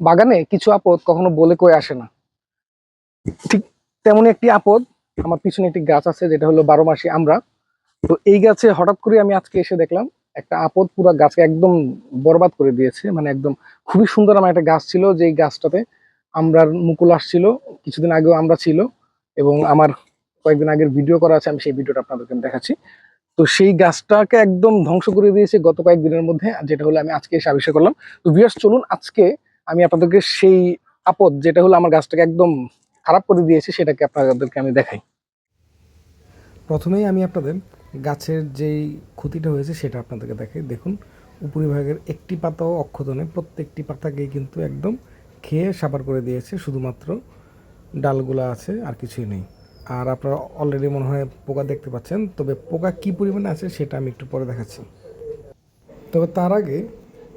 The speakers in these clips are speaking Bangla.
বাগানে কিছু আপদ কখনো বলে কয়ে আসে না। ঠিক তেমনই একটি আপদ, আমার পিছনে একটি গাছ আছে যেটা হলো বারো মাসি আমরা। তো এই গাছে হঠাৎ করে আমি আজকে এসে দেখলাম, একটা আপদ পুরো গাছকে একদম বরবাদ করে দিয়েছে। মানে একদম খুবই সুন্দর আমার একটা গাছ ছিল যেই গাছটাতে আমরার মুকুল আসছিল, কিছুদিন আগেও আমরা ছিল এবং আমার কয়েকদিন আগের ভিডিও করা আছে, আমি সেই ভিডিওটা আপনাদেরকে দেখাচ্ছি। তো সেই গাছটাকে একদম ধ্বংস করে দিয়েছে গত কয়েকদিনের মধ্যে, যেটা হলো আমি আজকে এসে আবিষ্কার করলাম। তো ভিউয়ার্স চলুন আজকে আমি আপনাদেরকে সেই আপদ যেটা হলো আমার গাছটাকে একদম খারাপ করে দিয়েছে, সেটাকে আপনাদেরকে আমি দেখাই। প্রথমেই আমি আপনাদের গাছের যেই ক্ষতিটা হয়েছে সেটা আপনাদেরকে দেখাই। দেখুন, উপরিভাগের একটি পাতাও অক্ষত নেই প্রত্যেকটি পাতাকেই কিন্তু একদম খেয়ে সাবার করে দিয়েছে, শুধুমাত্র ডালগুলো আছে আর কিছুই নেই। আর আপনারা অলরেডি মনে হয় পোকা দেখতে পাচ্ছেন, তবে পোকা কি পরিমাণে আছে সেটা আমি একটু পরে দেখাচ্ছি। তবে তার আগে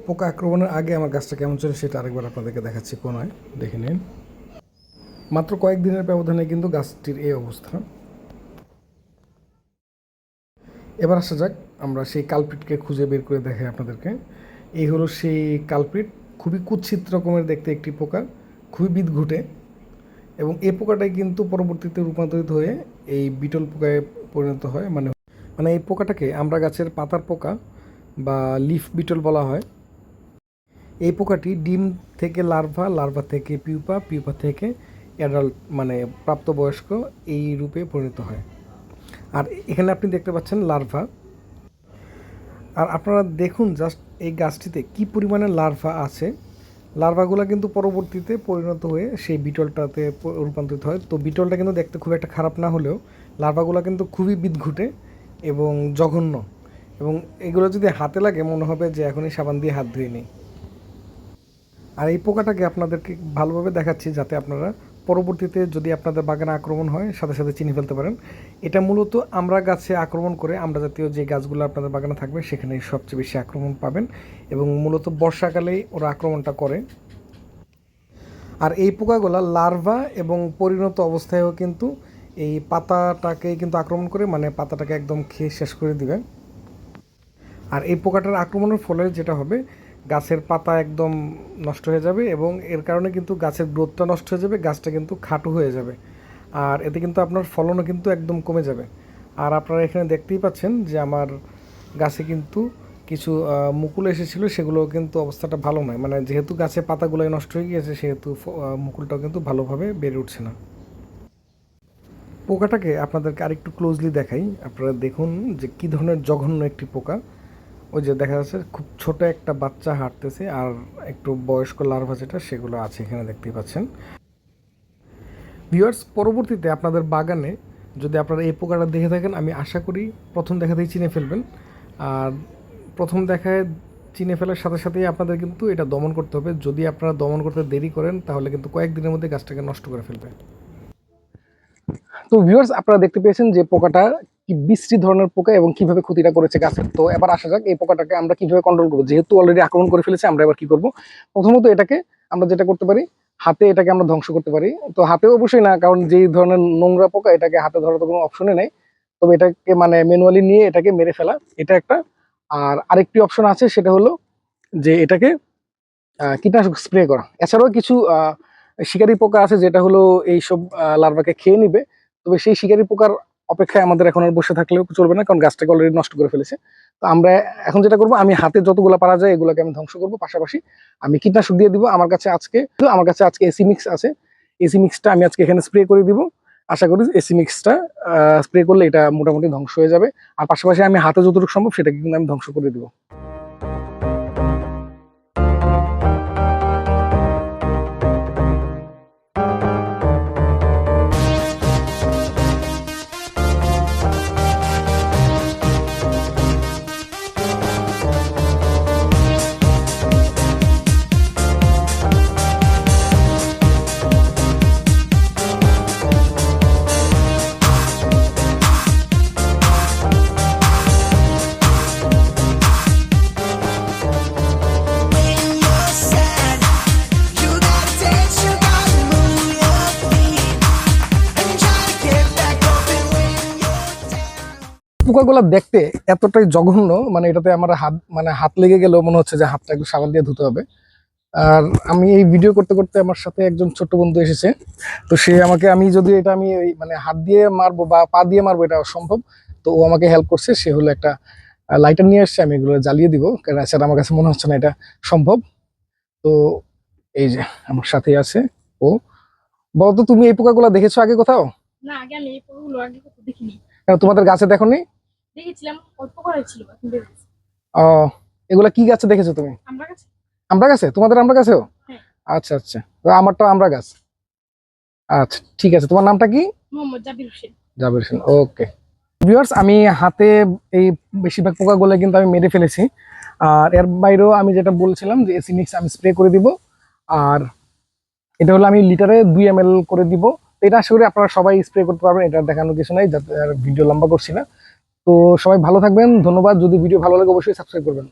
পোকা আক্রমণের আগে আমার গাছটা কেমন ছিল সেটা আরেকবার আপনাদেরকে দেখাচ্ছি কোনায়। দেখে নিন। মাত্র কয়েকদিনের ব্যবধানে কিন্তু গাছটির এই অবস্থা। এবার আসা যাক, আমরা সেই কালপিটকে খুঁজে বের করে দেখাই আপনাদেরকে। এই হলো সেই কালপিট, খুবই কুৎসিত রকমের দেখতে একটি পোকা, খুবই বিদ ঘুটে এবং এই পোকাটাই কিন্তু পরবর্তীতে রূপান্তরিত হয়ে এই বিটল পোকায় পরিণত হয়। মানে মানে এই পোকাটাকে আমরা গাছের পাতার পোকা বা লিফ বিটল বলা হয়। এই পোকাটি ডিম থেকে লার্ভা লার্ভা থেকে পিউপা পিউপা থেকে অ্যাডাল্ট মানে প্রাপ্তবয়স্ক এই রূপে পরিণত হয়। আর এখানে আপনি দেখতে পাচ্ছেন লার্ভা। আর আপনারা দেখুন জাস্ট এই গাছটিতে কি পরিমাণে লার্ভা আছে। লার্ভাগুলো কিন্তু পরবর্তীতে পরিণত হয়ে সেই বিটলটাতে রূপান্তরিত হয়। তো বিটলটা কিন্তু দেখতে খুব একটা খারাপ না হলেও লার্ভাগুলো কিন্তু খুবই বিদঘুটে এবং জঘন্য। এবং এগুলো যদি হাতে লাগে, মনে হবে যে এখনই সাবান দিয়ে হাত ধুয়ে নিই। আর এই পোকাটাকে আপনাদেরকে ভালোভাবে দেখাচ্ছি যাতে আপনারা পরবর্তীতে যদি আপনাদের বাগানে আক্রমণ হয়, সাথে সাথে চিনি ফেলতে পারেন। এটা মূলত আমরা গাছে আক্রমণ করে আমরা জাতীয় যে গাছগুলো আপনাদের বাগানে থাকবে সেখানে সবচেয়ে বেশি আক্রমণ পাবেন এবং মূলত বর্ষাকালেই ওরা আক্রমণটা করে। আর এই পোকাগুলো লার্ভা এবং পরিণত অবস্থায়ও কিন্তু এই পাতাটাকে কিন্তু আক্রমণ করে মানে পাতাটাকে একদম খেয়ে শেষ করে দিবে। আর এই পোকাটার আক্রমণের ফলে যেটা হবে গাছের পাতা একদম নষ্ট হয়ে যাবে এবং এর কারণে কিন্তু গাছের গ্রোথটা নষ্ট হয়ে যাবে, গাছটা কিন্তু খাটো হয়ে যাবে। আর এতে কিন্তু আপনার ফলনও কিন্তু একদম কমে যাবে। আর আপনারা এখানে দেখতেই পাচ্ছেন যে আমার গাছে কিন্তু কিছু মুকুল এসেছিল সেগুলো কিন্তু অবস্থাটা ভালো নয়। মানে যেহেতু গাছের পাতাগুলোই নষ্ট হয়ে গিয়েছে, সেহেতু মুকুলটাও কিন্তু ভালোভাবে বেড়ে উঠছে না। পোকাটাকে আপনাদেরকে আরেকটু ক্লোজলি দেখাই। আপনারা দেখুন যে কী ধরনের জঘন্য একটি পোকা। ওই যে দেখা যাচ্ছে খুব ছোট একটা বাচ্চা হাঁটতেছে আর একটু বয়স্ক লার্ভা যেটা, সেগুলো আছে এখানে দেখতেই পাচ্ছেন। ভিউয়ার্স পরবর্তীতে আপনাদের বাগানে যদি আপনারা এই পোকাটা দেখে থাকেন, আমি আশা করি প্রথম দেখাতেই চিনে ফেলবেন। আর প্রথম দেখায় চিনে ফেলার সাথে সাথেই আপনাদের কিন্তু এটা দমন করতে হবে। যদি আপনারা দমন করতে দেরি করেন, তাহলে কিন্তু কয়েকদিনের মধ্যে গাছটাকে নষ্ট করে ফেলবে। তো ভিউয়ার্স আপনারা দেখতে পেয়েছেন যে পোকাটা কি বিশ্রী ধরনের পোকা এবং কীভাবে ক্ষতিটা করেছে গাছের? তো এবার আসা যাক এই পোকাটাকে আমরা কীভাবে কন্ট্রোল করব? যেহেতু অলরেডি আক্রমণ করে ফেলেছে, আমরা এবার কি করব? প্রথমত এটাকে আমরা যেটা করতে পারি, হাতে এটাকে আমরা ধ্বংস করতে পারি। তো হাতে অবশ্যই না, কারণ যেই ধরনের নোংরা পোকা, এটাকে হাতে ধরার তো কোনো অপশনে নেই। তবে এটাকে মানে ম্যানুয়ালি নিয়ে এটাকে মেরে ফেলা, এটা একটা। আর আরেকটি অপশন আছে, সেটা হলো যে এটাকে কীটনাশক স্প্রে করা। এছাড়াও কিছু শিকারী পোকা আছে, যেটা হলো এইসব লার্ভাকে খেয়ে নিবে। তবে সেই শিকারী পোকার অপেক্ষায় আমাদের এখন আর বসে থাকলেও চলবে না, কারণ গাছটাকে অলরেডি নষ্ট করে ফেলেছে। তো আমরা এখন যেটা করব, আমি হাতে যতগুলো পারা যায় এগুলোকে আমি ধ্বংস করব। পাশাপাশি আমি কীটনাশক দিয়ে দিব, আমার কাছে আজকে, আমার কাছে আজকে এসি মিক্স আছে। এসি মিক্সটা আমি আজকে এখানে স্প্রে করে দিব। আশা করি এসি মিক্সটা স্প্রে করলে এটা মোটামুটি ধ্বংস হয়ে যাবে। আর পাশাপাশি আমি হাতে যতটুকু সম্ভব সেটাকে কিন্তু আমি ধ্বংস করে দিব। পোকাগুলো দেখতে এতটাই জঘন্য মানে এটাতে আমার হাত মানে হাত লেগে গেলেও মনে হচ্ছে যে হাতটা একটু সাবান দিয়ে ধুতে হবে। আর আমি এই ভিডিও করতে করতে আমার সাথে একজন ছোট্ট বন্ধু এসেছে। তো সে আমাকে, আমি যদি এটা আমি মানে হাত দিয়ে মারবো বা পা দিয়ে মারবো, এটা অসম্ভব। তো ও আমাকে হেল্প করছে, সে হলো একটা লাইটার নিয়ে আসছে, আমি এগুলো জ্বালিয়ে দিব। কারণ সেটা আমার কাছে মনে হচ্ছে না এটা সম্ভব। তো এই যে, আমার সাথেই আছে ও। বলতো তুমি এই পোকাগুলো দেখেছ আগে কোথাও? না, আগে আমি এই পড়ুগুলো আগে কত দেখিনি। কেন তোমাদের গাছে দেখো নি দেখেছিলাম অল্প করা ছিল আহ, এগুলা কি গাছে দেখেছ তুমি? আমরা কাছে আমরা গাছে? তোমাদের আমরা গাছেও? হ্যাঁ। আচ্ছা আচ্ছা। তো আমারটা আমরা গাছ। আচ্ছা ঠিক আছে। তোমার নামটা কি? মোহাম্মদ জাবির হোসেন। জাবির হোসেন ওকে। ভিউয়ার্স আমি হাতে এই বেশিরভাগ পোকা পোকাগুলো কিন্তু আমি মেরে ফেলেছি। আর এর বাইরেও আমি যেটা বলছিলাম যে এসিনিক্স আমি স্প্রে করে দিব। আর এটা হলো আমি লিটারে দুই এম করে দিব। এটা আশা করি আপনারা সবাই স্প্রে করতে পারবেন, এটা দেখানোর কিছু নাই, যাতে ভিডিও লম্বা করছি না। তো সবাই ভালো থাকবেন, ধন্যবাদ। যদি ভিডিও ভালো লাগে, অবশ্যই সাবস্ক্রাইব করবেন।